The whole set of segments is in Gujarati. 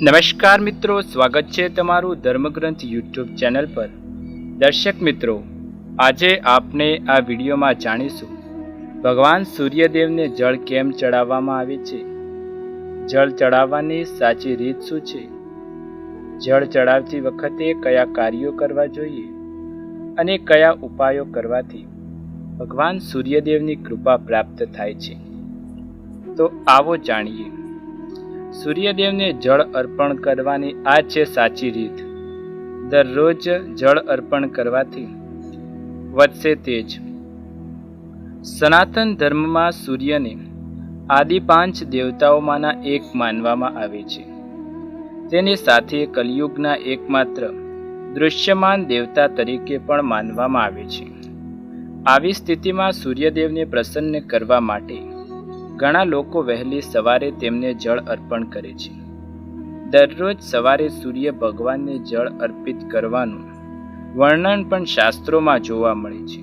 નમસ્કાર મિત્રો, સ્વાગત છે તમારું ધર્મગ્રંથ યુટ્યુબ ચેનલ પર. દર્શક મિત્રો, આજે આપને આ વિડીયોમાં જાણીશું, ભગવાન સૂર્યદેવને જળ કેમ ચડાવવામાં આવે છે? જળ ચડાવવાની સાચી રીત શું છે? જળ ચડાવતી વખતે કયા કાર્યો કરવા જોઈએ અને કયા ઉપાયો કરવાથી ભગવાન સૂર્યદેવની કૃપા પ્રાપ્ત થાય છે? તો આવો જાણીએ. સૂર્યદેવને જળ અર્પણ કરવાની આ છે સાચી રીત. દરરોજ જળ અર્પણ કરવાથી વધશે તેજ. સનાતન ધર્મમાં સૂર્યને આદિ પાંચ દેવતાઓમાંના એક માનવામાં આવે છે. તેની સાથે કલિયુગના એકમાત્ર દૃશ્યમાન દેવતા તરીકે પણ માનવામાં આવે છે. આવી સ્થિતિમાં સૂર્યદેવને પ્રસન્ન કરવા માટે ઘણા લોકો વહેલી સવારે તેમને જળ અર્પણ કરે છે. દરરોજ સવારે સૂર્ય ભગવાનને જળ અર્પિત કરવાનું વર્ણન પણ શાસ્ત્રોમાં જોવા મળે છે.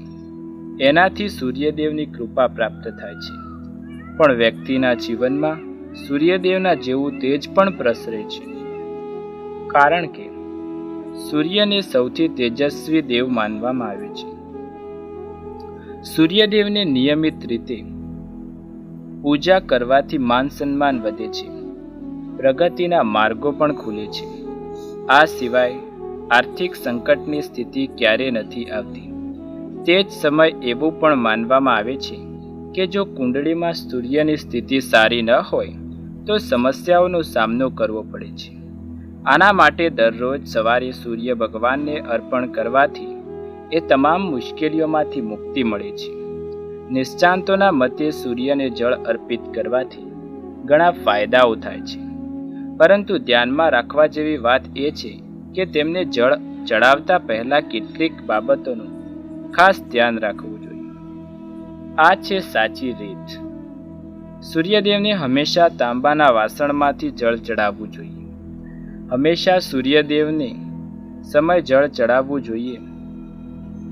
એનાથી સૂર્યદેવની કૃપા પ્રાપ્ત થાય છે. પણ વ્યક્તિના જીવનમાં સૂર્યદેવના જેવું તેજ પણ પ્રસરે છે. કારણ કે સૂર્યને સૌથી તેજસ્વી દેવ માનવામાં આવે છે. સૂર્યદેવને નિયમિત રીતે પૂજા કરવાથી માન સન્માન વધે છે. પ્રગતિના માર્ગો પણ ખુલે છે. આ સિવાય આર્થિક સંકટની સ્થિતિ ક્યારે નથી આવતી. તે જ સમય એવું પણ માનવામાં આવે છે કે જો કુંડળીમાં સૂર્યની સ્થિતિ સારી ન હોય, તો સમસ્યાઓનો સામનો કરવો પડે છે. આના માટે દરરોજ સવારે સૂર્ય ભગવાનને અર્પણ કરવાથી એ તમામ મુશ્કેલીઓમાંથી મુક્તિ મળે છે. નિષ્ણાંતોના મતે સૂર્યને જળ અર્પિત કરવાથી ઘણા ફાયદાઓ થાય છે. પરંતુ ધ્યાનમાં રાખવા જેવી વાત એ છે કે તેમને જળ ચડાવતા પહેલા કેટલીક બાબતોનું ખાસ ધ્યાન રાખવું જોઈએ. આ છે સાચી રીત. સૂર્યદેવને હંમેશા તાંબાના વાસણમાંથી જળ ચડાવવું જોઈએ. હંમેશા સૂર્યદેવને સમય જળ ચડાવવું જોઈએ.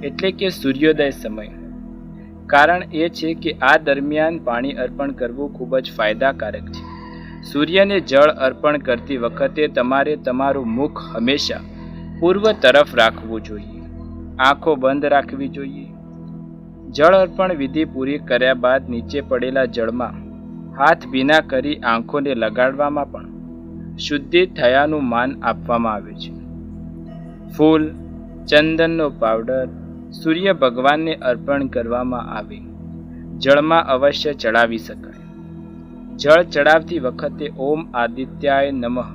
એટલે કે સૂર્યોદય સમય. કારણ એ છે કે આ દરમિયાન પાણી અર્પણ કરવું ખૂબ જ ફાયદાકારક છે. સૂર્યને જળ અર્પણ કરતી વખતે તમારે તમારું મુખ હંમેશા પૂર્વ તરફ રાખવું જોઈએ. આંખો બંધ રાખવી જોઈએ. જળ અર્પણ વિધિ પૂરી કર્યા બાદ નીચે પડેલા જળમાં હાથ ભીના કરી આંખોને લગાડવામાં પણ શુદ્ધિ થયાનું માન આપવામાં આવે છે. ફૂલ, ચંદનનો પાવડર સૂર્ય ભગવાનને અર્પણ કરવામાં આવે. જળમાં અવશ્ય ચડાવી શકાય. જળ ચડાવતી વખતે ઓમ આદિત્યાય નમઃ.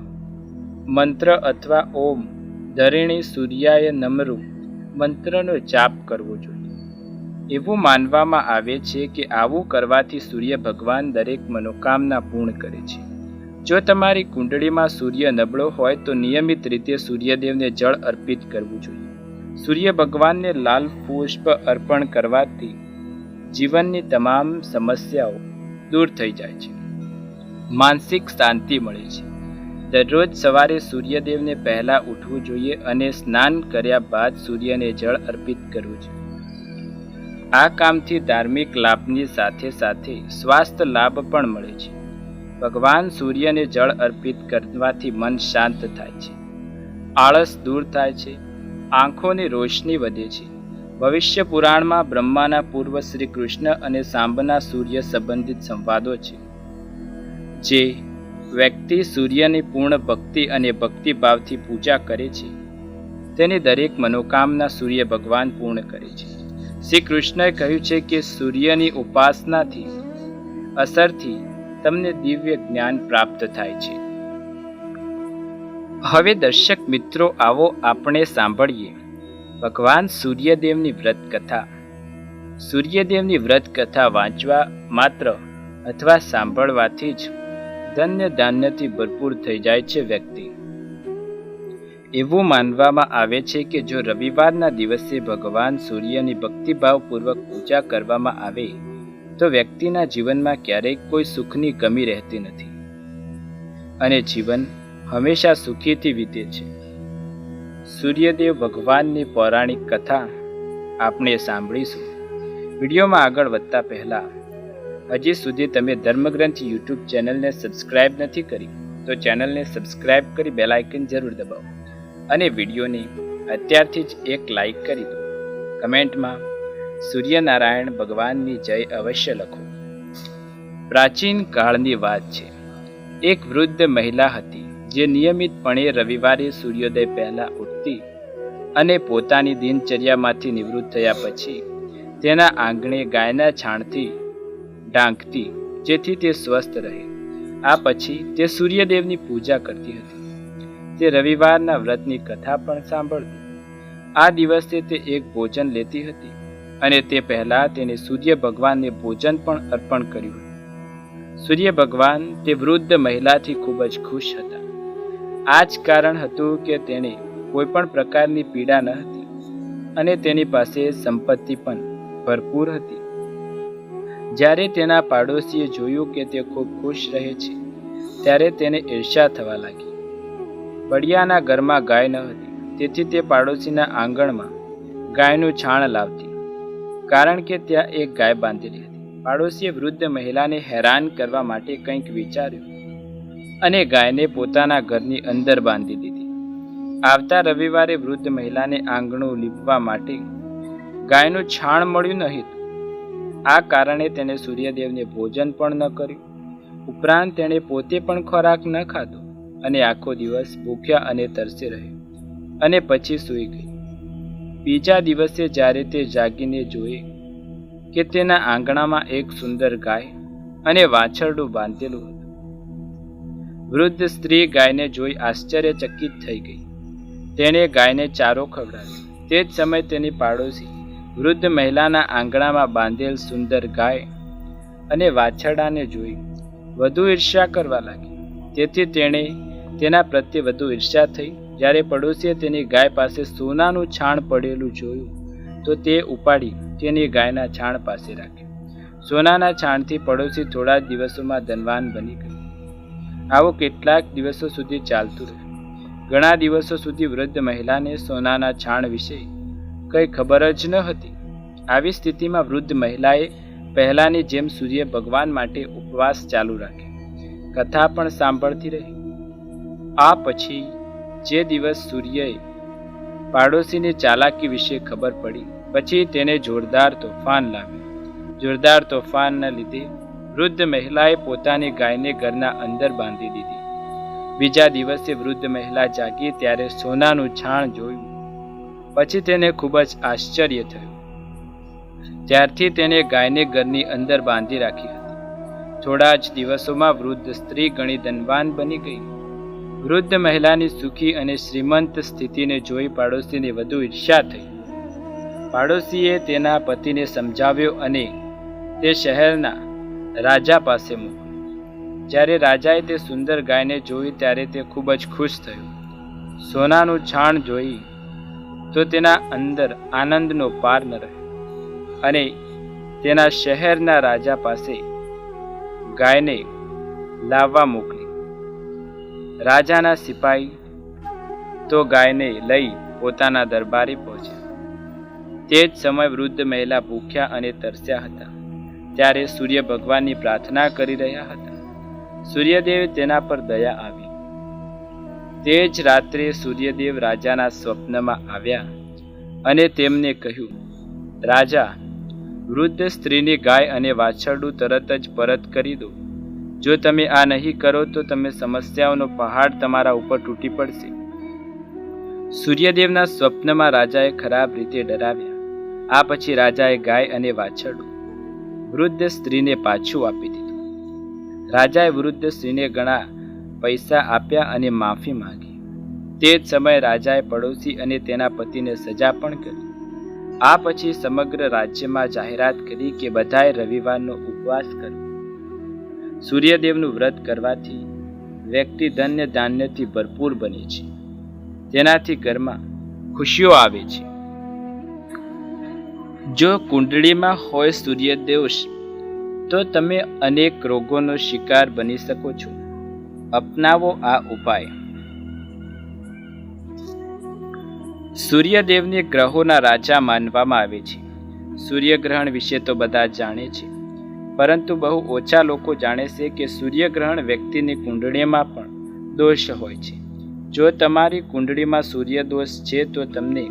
મંત્ર અથવા ઓમ ધરિણી સૂર્યાય નમરૂ મંત્રનો જાપ કરવો જોઈએ. એવું માનવામાં આવે છે કે આવું કરવાથી સૂર્ય ભગવાન દરેક મનોકામના પૂર્ણ કરે છે. જો તમારી કુંડળીમાં સૂર્ય નબળો હોય તો નિયમિત રીતે સૂર્યદેવને જળ અર્પિત કરવું જોઈએ. સૂર્ય ભગવાનને લાલ પુષ્પ અર્પણ કરવાથી જીવનની તમામ સમસ્યાઓ દૂર થઈ જાય છે. માનસિક શાંતિ મળે છે. દરરોજ સવારે સૂર્યદેવને પહેલાં ઉઠવું જોઈએ અને સ્નાન કર્યા બાદ સૂર્યને જળ અર્પિત કરવું જોઈએ. આ કામથી ધાર્મિક લાભની સાથે સાથે સ્વાસ્થ્ય લાભ પણ મળે છે. ભગવાન સૂર્યને જળ અર્પિત કરવાથી મન શાંત થાય છે. આળસ દૂર થાય છે. આંખોની રોશની વધે છે. ભવિષ્ય પુરાણમાં બ્રહ્માના પૂર્વ શ્રી કૃષ્ણ અને સાંબના સૂર્ય સંબંધિત સંવાદો છે. જે વ્યક્તિ સૂર્યની પૂર્ણ ભક્તિ અને ભક્તિભાવથી પૂજા કરે છે. તેની દરેક મનોકામના સૂર્ય ભગવાન પૂર્ણ કરે છે. શ્રી કૃષ્ણએ કહ્યું છે કે સૂર્યની ઉપાસનાથી, અસરથી તમને દિવ્ય જ્ઞાન પ્રાપ્ત થાય છે. હવે દર્શક મિત્રો, આવો આપણે સાંભળીએ. ભગવાન સૂર્યદેવની વ્રત કથા સૂર્યદેવની વ્રત કથા વાંચવા માત્ર અથવા સાંભળવાથી જ ધન્ય ધાન્યથી ભરપૂર થઈ જાય છે વ્યક્તિ. એવું માનવામાં આવે છે કે જો રવિવારના દિવસે ભગવાન સૂર્યની ભક્તિભાવપૂર્વક પૂજા કરવામાં આવે, તો વ્યક્તિના જીવનમાં ક્યારેય કોઈ સુખની કમી રહેતી નથી. અને જીવન હંમેશા સુખીથી વીતે છે. સૂર્યદેવ ભગવાનની પૌરાણિક કથા આપણે સાંભળીશું. વિડીયોમાં આગળ વધતા પહેલા, હજી સુધી તમે ધર્મગ્રંથ યુટ્યુબ ચેનલને સબસ્ક્રાઇબ નથી કરી, તો ચેનલને સબસ્ક્રાઇબ કરી બેલાઇકન જરૂર દબાવો અને વિડીયોને અત્યારથી જ એક લાઇક કરી દો. કમેન્ટમાં સૂર્યનારાયણ ભગવાનની જય અવશ્ય લખો. પ્રાચીન કાળની વાત છે. એક વૃદ્ધ મહિલા હતી. જે નિયમિતપણે રવિવારે સૂર્યોદય પહેલા ઉઠતી અને પોતાની દિનચર્યામાંથી નિવૃત્ત થયા પછી તેના આંગણે ગાયના છાણથી ઢાંકતી, જેથી તે સ્વસ્થ રહે. આ પછી તે સૂર્યદેવની પૂજા કરતી હતી. તે રવિવારના વ્રતની કથા પણ સાંભળતી. આ દિવસે તે એક ભોજન લેતી હતી અને તે પહેલા તેને સૂર્ય ભગવાનને ભોજન પણ અર્પણ કર્યું સૂર્ય ભગવાન તે વૃદ્ધ મહિલાથી ખૂબ જ ખુશ હતા. આ જ કારણ હતું કે તેણે કોઈ પણ પ્રકારની પીડા ન હતી અને તેની પાસે સંપત્તિ પણ ભરપૂર હતી. જ્યારે તેના પાડોશીએ જોયું કે તે ખૂબ ખુશ રહે છે, ત્યારે તેને ઈર્ષા થવા લાગી. બળિયાના ઘરમાં ગાય ન હતી, તેથી તે પાડોશીના આંગણમાં ગાયનું છાણ લાવતી, કારણ કે ત્યાં એક ગાય બાંધેલી હતી. પાડોશીએ વૃદ્ધ મહિલાને હેરાન કરવા માટે કંઈક વિચાર્યું. અને ગાયને પોતાના ઘરની અંદર બાંધી દીધી. આવતા રવિવારે વૃદ્ધ મહિલાને આંગણું લીપવા માટે ગાયનું છાણ મળ્યું નહીં આ કારણે તેણે સૂર્યદેવને ભોજન પણ ન કર્યું. ઉપરાંત તેણે પોતે પણ ખોરાક ન ખાધો અને આખો દિવસ ભૂખ્યા અને તરસે રહ્યો અને પછી સૂઈ ગઈ. બીજા દિવસે જ્યારે તે જાગીને જોઈ કે તેના આંગણામાં એક સુંદર ગાય અને વાછરડું બાંધેલું હતું. વૃદ્ધ સ્ત્રી ગાયને જોઈ આશ્ચર્યચકિત થઈ ગઈ. તેણે ગાયને ચારો ખવડાવ્યો. તે જ સમયે તેની પાડોશી વૃદ્ધ મહિલાના આંગણામાં બાંધેલ સુંદર ગાય અને વાછરડાને જોઈ વધુ ઈર્ષ્યા કરવા લાગી. તેથી તેણે તેના પ્રત્યે વધુ ઈર્ષ્યા થઈ. જ્યારે પડોશીએ તેની ગાય પાસે સોનાનું છાણ પડેલું જોયું, તો તે ઉપાડી તેની ગાયના છાણ પાસે રાખ્યું. સોનાના છાણથી પડોશી થોડા દિવસોમાં ધનવાન બની ગયો. આવો કેટલાક દિવસો સુધી ચાલતું રહ્યું ઘણા દિવસો સુધી વૃદ્ધ મહિલાને સોનાના છાણ વિશે કંઈ ખબર જ ન હતી. આવી સ્થિતિમાં વૃદ્ધ મહિલાએ પહેલાની જેમ સૂર્ય ભગવાન માટે ઉપવાસ ચાલુ રાખ્યો. કથા પણ સાંભળતી રહી. આ પછી જે દિવસ સૂર્યએ પાડોશીની ચાલાકી વિશે ખબર પડી, પછી તેને જોરદાર તોફાન લાવ્યું જોરદાર તોફાનના લીધે વૃદ્ધ મહિલાએ પોતાની ગાયને ઘરના અંદર બાંધી દીધી. બીજા દિવસે વૃદ્ધ મહિલા જાગી ત્યારે સોનાનું છાણ જોયું. પછી તેને ખૂબ જ આશ્ચર્ય થયું. ત્યારથી તેને ગાયને ઘરની અંદર બાંધી રાખી હતી. થોડા જ દિવસોમાં વૃદ્ધ સ્ત્રી ઘણી ધનવાન બની ગઈ. વૃદ્ધ મહિલાની સુખી અને શ્રીમંત સ્થિતિને જોઈ પાડોશીને વધુ ઈર્ષ્યા થઈ. પાડોશીએ તેના પતિને સમજાવ્યો અને તે શહેરના રાજા પાસે મોકલ્યો. જ્યારે રાજાએ તે સુંદર ગાયને જોઈ ત્યારે તે ખૂબ જ ખુશ થયો. સોનાનું છાણ જોઈ તો તેના અંદર આનંદનો પાર ન રહ્યો અને તેના શહેરના રાજા પાસે ગાયને લાવવા મોકલી. રાજાના સિપાઈ તો ગાયને લઈ પોતાના દરબારે પહોંચ્યા. તે જ સમય વૃદ્ધ મહિલા ભૂખ્યા અને તરસ્યા હતા. ત્યારે સૂર્ય ભગવાનની પ્રાર્થના કરી રહ્યા હતા. સૂર્યદેવ તેના પર દયા આવી. તે જ રાત્રે સૂર્યદેવ રાજાના સ્વપ્નમાં આવ્યા અને તેમને કહ્યું, રાજા, વૃદ્ધ સ્ત્રીની ગાય અને વાછરડું તરત જ પરત કરી દો. જો તમે આ નહીં કરો તો તમે સમસ્યાઓનો પહાડ તમારા ઉપર તૂટી પડશે. સૂર્યદેવના સ્વપ્નમાં રાજાએ ખરાબ રીતે ડરાવ્યા. આ પછી રાજાએ ગાય અને વાછરડું વૃદ્ધ સ્ત્રીને પાછું આપી દીધું. રાજાએ વૃદ્ધ સ્ત્રીને ઘણા પૈસા આપ્યા અને માફી માંગી. તે જ સમયે રાજાએ પડોશી અને તેના પતિને સજા પણ કરી. આ પછી સમગ્ર રાજ્યમાં જાહેરાત કરી કે બધાએ રવિવારનો ઉપવાસ કરવો. સૂર્યદેવનું વ્રત કરવાથી વ્યક્તિ ધન્ય ધાન્યથી ભરપૂર બને છે. તેનાથી ઘરમાં ખુશીઓ આવે છે. જો કુંડળીમાં હોય સૂર્યદેવ તો તમે અનેક રોગોનો શિકાર બની શકો છો. અપનાવો આ ઉપાય. સૂર્યદેવને ગ્રહોના રાજા માનવામાં આવે છે. સૂર્યગ્રહણ વિશે તો બધા જાણે છે. પરંતુ બહુ ઓછા લોકો જાણે છે કે સૂર્યગ્રહણ વ્યક્તિની કુંડળીમાં પણ દોષ હોય છે. જો તમારી કુંડળીમાં સૂર્યદોષ છે તો તમને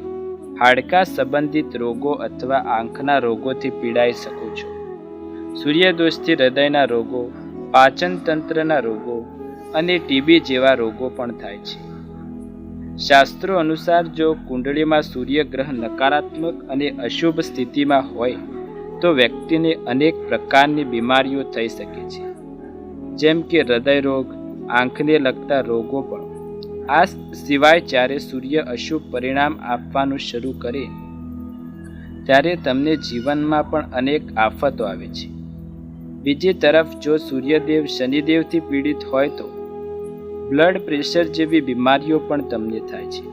હાડકા સંબંધિત રોગો અથવા આંખના રોગોથી પીડાઈ શકો છો. સૂર્યદોષથી હૃદયના રોગો, પાચન તંત્રના રોગો અને ટીબી જેવા રોગો પણ થાય છે. શાસ્ત્રો અનુસાર જો કુંડળીમાં સૂર્યગ્રહ નકારાત્મક અને અશુભ સ્થિતિમાં હોય, તો વ્યક્તિને અનેક પ્રકારની બીમારીઓ થઈ શકે છે. જેમ કે હૃદય રોગ આંખને લગતા રોગો પણ. આ સિવાય જ્યારે સૂર્ય અશુભ પરિણામ આપવાનું શરૂ કરે, ત્યારે તમને જીવનમાં પણ અનેક આફતો આવે છે. બીજી તરફ, જો સૂર્યદેવ શનિદેવથી પીડિત હોય તો બ્લડ પ્રેશર જેવી બીમારીઓ પણ તમને થાય છે.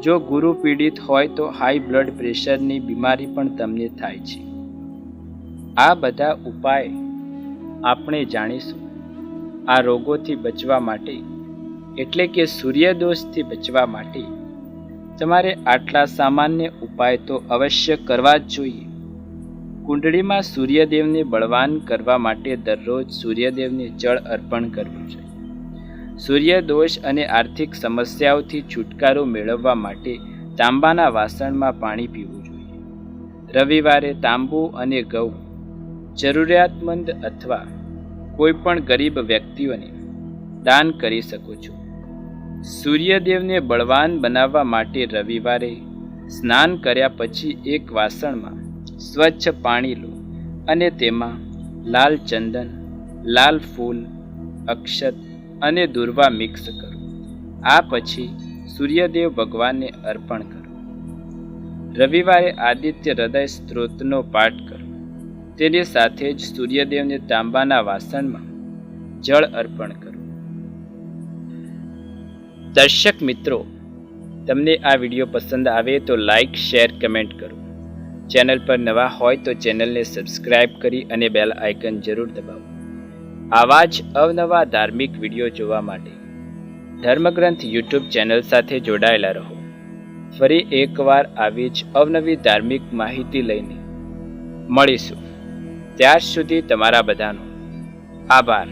જો ગુરુ પીડિત હોય તો હાઈ બ્લડ પ્રેશરની બીમારી પણ તમને થાય છે. આ બધા ઉપાય આપણે જાણીશું. આ રોગોથી બચવા માટે એટલે કે સૂર્યદોષથી બચવા માટે તમારે આટલા સામાન્ય ઉપાય તો અવશ્ય કરવા જ જોઈએ. કુંડળીમાં સૂર્યદેવને બળવાન કરવા માટે દરરોજ સૂર્યદેવને જળ અર્પણ કરવું જોઈએ સૂર્યદોષ અને આર્થિક સમસ્યાઓથી છુટકારો મેળવવા માટે તાંબાના વાસણમાં પાણી પીવું જોઈએ. રવિવારે તાંબુ અને ઘઉં જરૂરિયાતમંદ અથવા કોઈપણ ગરીબ વ્યક્તિઓને દાન કરી શકો છો. સૂર્યદેવને બળવાન બનાવવા માટે રવિવારે સ્નાન કર્યા પછી એક વાસણમાં સ્વચ્છ પાણી લો અને તેમાં લાલ ચંદન, લાલ ફૂલ, અક્ષત અને દુર્વા મિક્સ કરો. આ પછી સૂર્યદેવ ભગવાનને અર્પણ કરો. રવિવારે આદિત્ય હૃદય સ્ત્રોતનો પાઠ કરો. તેની સાથે જ સૂર્યદેવને તાંબાના વાસણમાં જળ અર્પણ કરો. દર્શક મિત્રો, તમને આ વીડિયો પસંદ આવે તો લાઇક શેર કમેન્ટ કરો. ચેનલ પર નવા હોય તો ચેનલને સબસ્ક્રાઇબ કરી અને બેલ આઇકન જરૂર દબાવો. આવા જ અવનવા ધાર્મિક વીડિયો જોવા માટે ધર્મગ્રંથ યુટ્યુબ ચેનલ સાથે જોડાયેલા રહો. ફરી એકવાર આવી જ અવનવી ધાર્મિક માહિતી લઈને મળીશું. ત્યાર સુધી તમારા બધાનો આભાર.